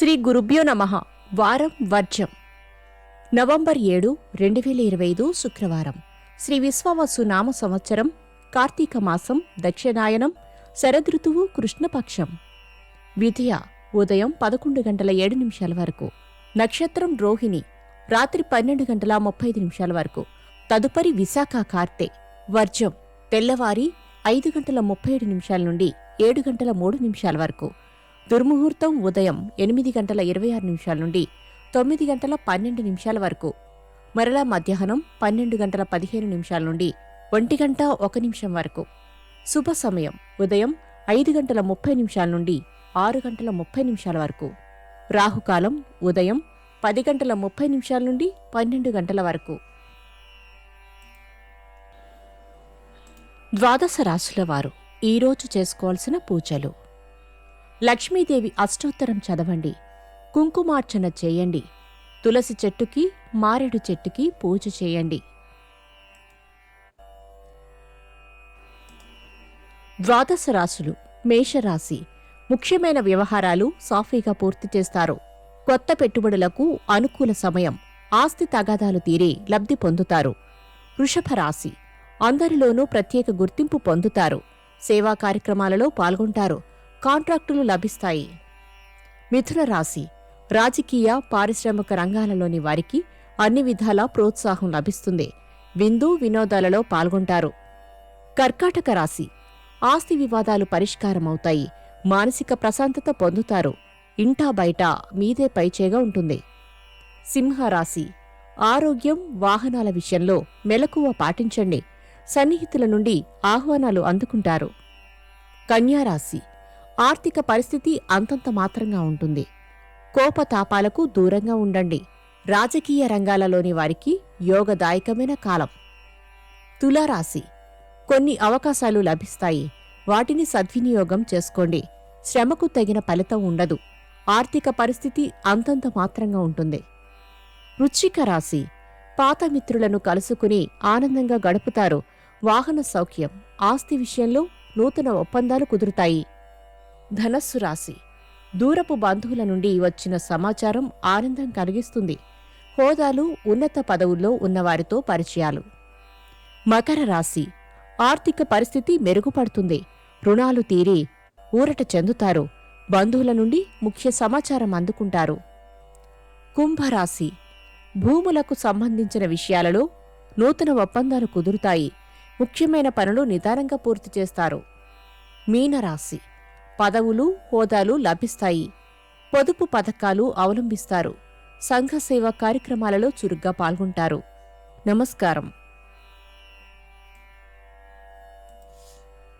శ్రీ గురుభ్యో నమ. వారం వర్జం. నవంబర్ ఏడు రెండు వేల ఇరవై ఐదు శుక్రవారం. శ్రీ విశ్వవసు నామ సంవత్సరం కార్తీక మాసం దక్షిణాయనం శరదృతువు కృష్ణపక్షం. విధియ ఉదయం పదకొండు గంటల ఏడు నిమిషాల వరకు. నక్షత్రం రోహిణి రాత్రి పన్నెండు గంటల ముప్పై ఐదు నిమిషాల వరకు. తదుపరి విశాఖ కార్తె వర్జం తెల్లవారి ఐదు గంటల ముప్పై ఏడు నిమిషాల నుండి ఏడు గంటల మూడు నిమిషాల వరకు. దుర్ముహూర్తం ఉదయం ఎనిమిది గంటల ఇరవై ఆరు నిమిషాల నుండి తొమ్మిది గంటల పన్నెండు నిమిషాల వరకు మరలా మధ్యాహ్నం పన్నెండు గంటల పదిహేను నిమిషాల నుండి ఒంటి గంట ఒక నిమిషం వరకు. శుభ సమయం ఉదయం ఐదు గంటల ముప్పై నిమిషాల నుండి ఆరు గంటల ముప్పై నిమిషాల వరకు. రాహుకాలం ఉదయం పది గంటల ముప్పై నిమిషాల నుండి పన్నెండు గంటల వరకు. ద్వాదశ రాశుల వారు ఈరోజు చేసుకోవాల్సిన పూజలు. లక్ష్మీదేవి అష్టోత్తరం చదవండి. కుంకుమార్చన చేయండి. తులసి చెట్టుకి మారేడు చెట్టుకి పూజ చేయండి. ద్వాదశ రాశులు మేషరాశి. ముఖ్యమైన వ్యవహారాలు సాఫీగా పూర్తి చేస్తారు. కొత్త పెట్టుబడులకు అనుకూల సమయం. ఆస్తి తగాదాలు తీరి లబ్ధి పొందుతారు. వృషభ రాశి. అందరిలోనూ ప్రత్యేక గుర్తింపు పొందుతారు. సేవా కార్యక్రమాలలో పాల్గొంటారు. కాంట్రాక్టులు లభిస్తాయి. మిథున రాశి. రాజకీయ పారిశ్రామిక రంగాలలోని వారికి అన్ని విధాలా ప్రోత్సాహం లభిస్తుంది. విందు వినోదాలలో పాల్గొంటారు. కర్కాటక రాశి. ఆస్తి వివాదాలు పరిష్కారమవుతాయి. మానసిక ప్రశాంతత పొందుతారు. ఇంటా బయట మీదే పైచేగా ఉంటుంది. సింహరాశి. ఆరోగ్యం వాహనాల విషయంలో మెలకువ పాటించండి. సన్నిహితుల నుండి ఆహ్వానాలు అందుకుంటారు. కన్యారాశి. ఆర్థిక పరిస్థితి అంతంత మాత్రంగా ఉంటుంది. కోపతాపాలకు దూరంగా ఉండండి. రాజకీయ రంగాలలోని వారికి యోగదాయకమైన కాలం. తులారాశి. కొన్ని అవకాశాలు లభిస్తాయి. వాటిని సద్వినియోగం చేసుకోండి. శ్రమకు తగిన ఫలితం ఉండదు. ఆర్థిక పరిస్థితి అంతంత మాత్రంగా ఉంటుంది. వృచ్చిక రాశి. పాత మిత్రులను కలుసుకుని ఆనందంగా గడుపుతారు. వాహన సౌఖ్యం. ఆస్తి విషయంలో నూతన ఒప్పందాలు కుదురుతాయి. ధనస్సు రాశి. దూరపు బంధువుల నుండి వచ్చిన సమాచారం ఆనందం కలిగిస్తుంది. హోదాలు ఉన్నత పదవుల్లో ఉన్నవారితో పరిచయాలు. మకర రాశి. ఆర్థిక పరిస్థితి మెరుగుపడుతుంది. రుణాలు తీరి ఊరట చెందుతారు. బంధువుల నుండి ముఖ్య సమాచారం అందుకుంటారు. కుంభరాశి. భూములకు సంబంధించిన విషయాలలో నూతన ఒప్పందాలు కుదురుతాయి. ముఖ్యమైన పనులు నిదానంగా పూర్తి చేస్తారు. మీనరాశి. పదవులు హోదాలు లభిస్తాయి. పొదుపు పథకాలు అవలంబిస్తారు. సంఘ సేవా కార్యక్రమాలలో చురుగ్గా పాల్గొంటారు. నమస్కారం.